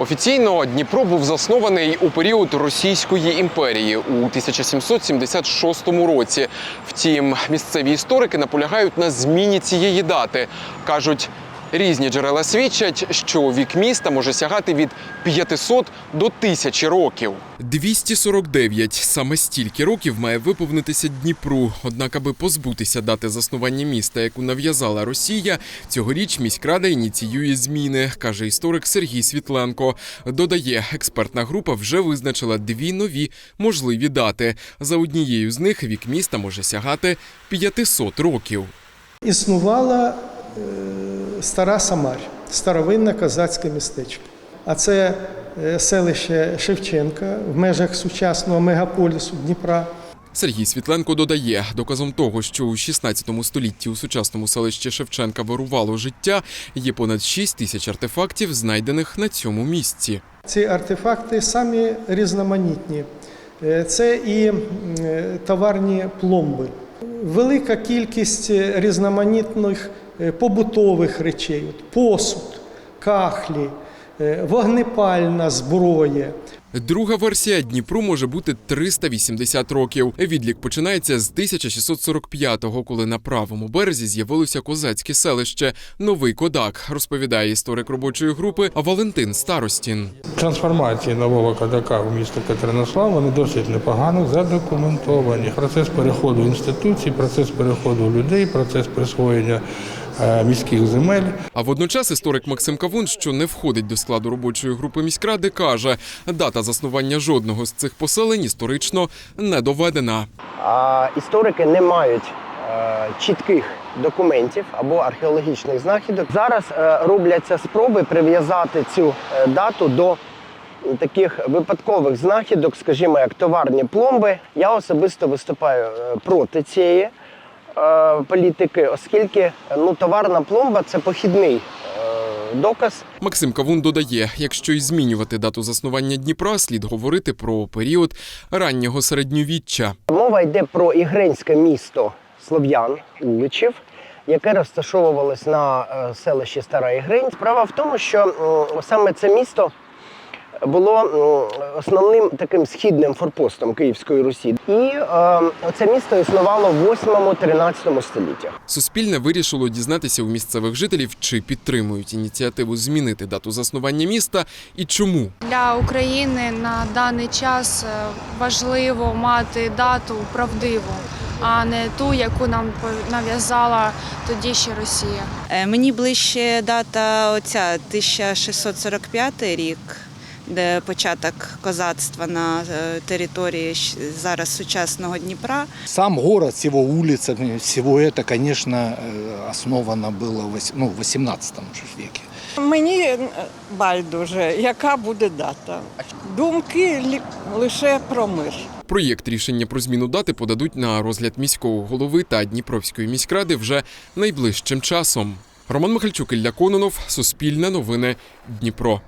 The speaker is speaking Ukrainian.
Офіційно Дніпро був заснований у період Російської імперії у 1776 році. Втім, місцеві історики наполягають на зміні цієї дати. кажуть. Різні джерела свідчать, що вік міста може сягати від 500 до 1000 років. 249 – саме стільки років має виповнитися Дніпру. Однак, аби позбутися дати заснування міста, яку нав'язала Росія, цьогоріч міськрада ініціює зміни, каже історик Сергій Світленко. Додає, експертна група вже визначила дві нові можливі дати. За однією з них вік міста може сягати 500 років. Існувала стара Самарь, старовинне козацьке містечко. А це е, селище Шевченка в межах сучасного мегаполісу Дніпра. Сергій Світленко додає, доказом того, що у 16 столітті у сучасному селищі Шевченка вирувало життя, є понад 6 тисяч артефактів, знайдених на цьому місці. Ці артефакти самі різноманітні. Е, Це і е, товарні пломби, велика кількість е, різноманітних е, побутових речей, от посуд, кахлі, е, вогнепальна зброя. Друга версія Дніпру може бути 380 років. Відлік починається з 1645-го, коли на правому березі з'явилося козацьке селище Новий Кодак, розповідає історик робочої групи Валентин Старостін. Трансформації нового Кадака в місто Катеринослав вони досить непогано задокументовані. Процес переходу інституцій, процес переходу людей, процес присвоєння е, міських земель. А водночас історик Максим Кавун, що не входить до складу робочої групи міськради, каже, дата заснування жодного з цих поселень історично не доведена. А історики не мають е, чітких документів або археологічних знахідок. Зараз е, робляться спроби прив'язати цю е, дату до таких випадкових знахідок, скажімо, як товарні пломби. Я особисто виступаю е, проти цієї е, політики, оскільки ну, товарна пломба це похідний е, доказ Максим Кавун додає, якщо й змінювати дату заснування Дніпра, слід говорити про період раннього середньовіччя. Мова йде про ігренське місто Слов'ян Уличів, яке розташовувалось на е, селищі Стара Ігрень. Справа в тому, що саме це місто було основним таким східним форпостом Київської Русі. І е, це місто існувало в 8-13 століттях. Суспільне вирішило дізнатися у місцевих жителів, чи підтримують ініціативу змінити дату заснування міста і чому. Для України на даний час е, важливо мати дату правдиву, а не ту, яку нам по- нав'язала тоді ще Росія. Е, Мені ближче дата оця 1645 рік, де початок козацтва на е, території щ- зараз сучасного Дніпра. Сам город с его улицами, всего это, конечно, э, основано было в вось- ну, в 18 же веке. Мені е, байдуже, яка буде дата. Думки лі- лише про мир. Проєкт рішення про зміну дати подадуть на розгляд міського голови та Дніпровської міськради вже найближчим часом. Роман Михальчук, Ілля Кононов, Суспільне новини, Дніпро.